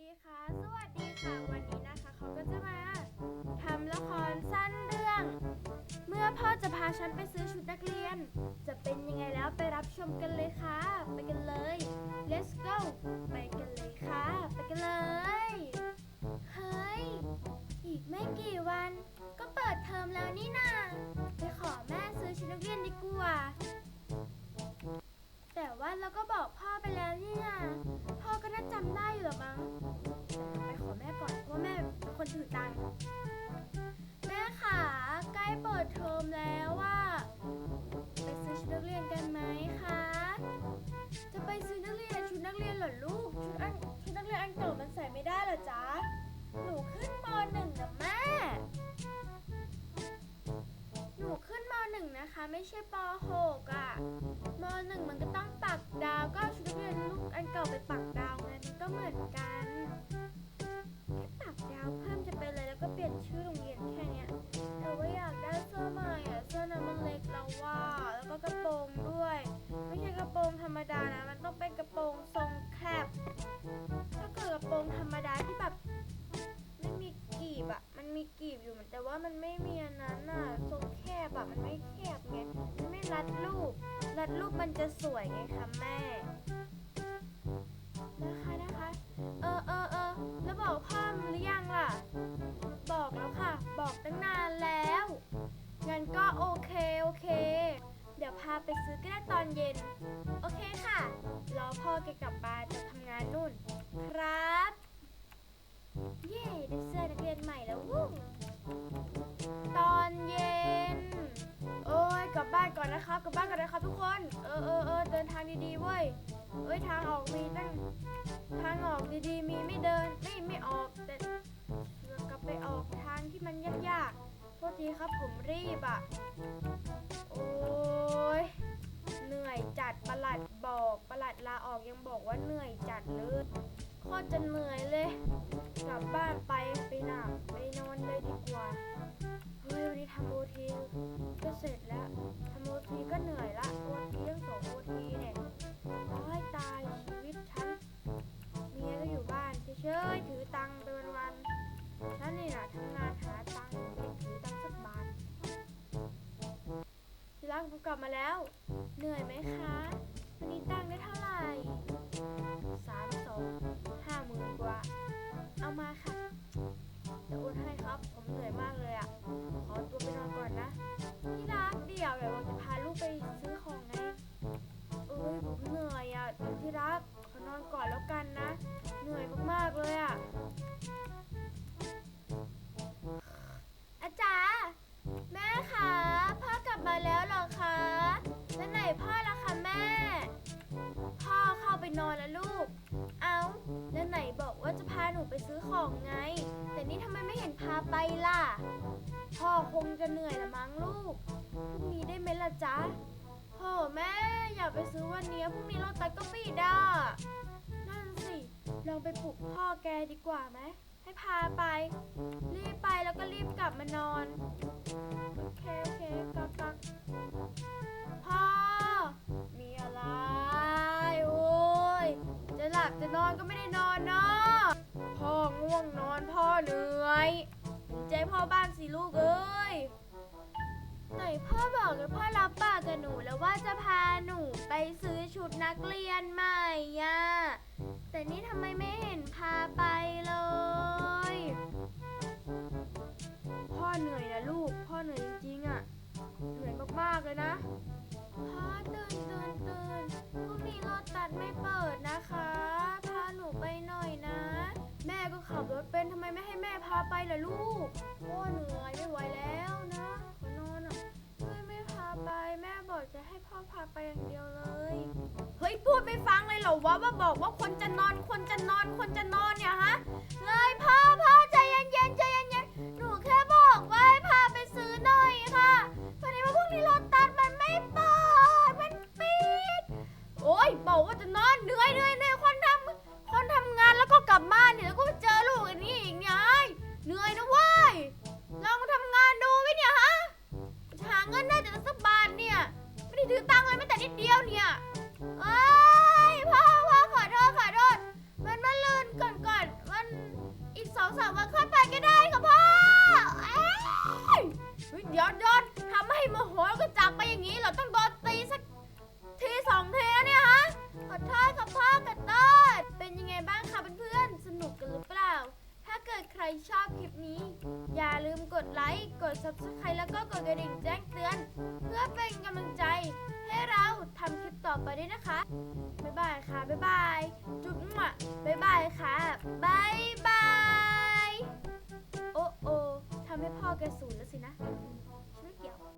ดีค่ะ สวัสดีค่ะ วันนี้นะคะเขาก็จะมาทำละครสั้นเรื่อง เมื่อพ่อจะพาฉันไปซื้อชุดนักเรียน จะเป็นยังไงแล้วไปรับชมกันเลยค่ะ ไปกันเลย let's go ไปกันเลยค่ะ ไปกันเลย เฮ้ย อีกไม่กี่วันก็เปิดเทอมแล้วนี่นาไปขอแม่ซื้อชุดนักเรียนดีกว่าแต่ว่าเราก็บอกพ่อไปแล้วนี่นาพ่อก็น่าจำได้ รอลูก ชุดอันชุดนักเรียนอันเก่ามันใส่ไม่ได้เหรอจ๊ะ หนูขึ้นมหนึ่งนะแม่ หนูขึ้นมหนึ่งนะคะ ไม่ใช่ปหกอะมหนึ่งมันก็ต้องปักดาว ก็เอาชุดนักเรียนลูกอันเก่าไปปักดาวไงมันก็เหมือนกัน แค่ปักดาวเพิ่มจะ รัดรูปรัดรูปมันจะสวยไงคะแม่ นะคะนะคะ เออเออเออแล้วบอกพ่อหรือยังล่ะ บอกแล้วค่ะ บอกตั้งนานแล้ว งั้นก็โอเคโอเค เดี๋ยวพาไปซื้อก็ได้ตอนเย็น โอเคค่ะ รอพ่อแกกลับมาจะทำงานนู่น ครับ อนนะครับกลับบ้านก่อนนะครับทุกคน เออเออเออเดินทางดีๆเว้ยเอ้ยทางออกมีตั้งทางออกดีๆ มีไม่เดินไม่ไม่ออกแต่กลับไปออกทางที่มันยากๆโทษทีครับผมรีบอะโอ้ยเหนื่อยจัดประหลัดบอกประหลัดลาออกยังบอกว่าเหนื่อยจัดเลยโคตรจะเหนื่อยเลย กลับบ้านไป ทีรักผมกลับมาแล้ว เหนื่อยไหมคะ วันนี้ตังค์ได้เท่าไหร่สามสองห้าหมื่นกว่า เอามาค่ะเดี๋ยวโอนให้ครับ ผมเหนื่อยมากเลยอะ่ะ ขอตัวไปนอนก่อนนะที่รักเดี๋ยวเดี๋ยวเราจะพาลูกไปซื้อของไงเอ้ยผมเหนื่อยอะ่ะเดี๋ยวที่รักขอนอนก่อนแล้วกันนะ ไม่เห็นพาไปล่ะ พ่อคงจะเหนื่อยละมั้งลูก พรุ่งนี้ได้ไหมล่ะจ๊ะโหแม่ อย่าไปซื้อวันนี้พรุ่งนี้เราตัดก็ปิดอะนั่นสิ ลองไปปลุกพ่อแกดีกว่าไหม ให้พาไป รีบไปแล้วก็รีบกลับมานอน โอเค โอเคกักกักพ่อ มีอะไร พ่อบ้างสิลูกเอ้ย ไหนพ่อบอกกับพ่อรับปากกับหนูแล้วว่าจะพาหนูไปซื้อชุดนักเรียนใหม่อะแต่นี่ทำไมไม่เห็นพาไปเลย พาไปเหรอลูกพ่อเหนื่อยไม่ไหวแล้วนะขอนอนอะช่วยไม่พาไปแม่บอกจะให้พ่อพาไปอย่างเดียวเลย เฮ้ยพูดไม่ฟังเลยเหรอวะว่าบอกว่าคนจะนอนคนจะนอนคนจะนอนเนี่ยฮะเลยพ่อพ่อจะ รชอบคลิปนี้ อย่าลืมกดไลค์ กด Subscribe แล้วก็กดกระดิ่งแจ้งเตือน เพื่อเป็นกำลังใจให้เราทำคลิปต่อไปด้วยนะคะ บ๊ายบายค่ะ บ๊ายบาย จุ๊บมะบ๊ายบายค่ะ บ๊ายบาย โอ้โอทำให้พ่อแกสูญแล้วสินะ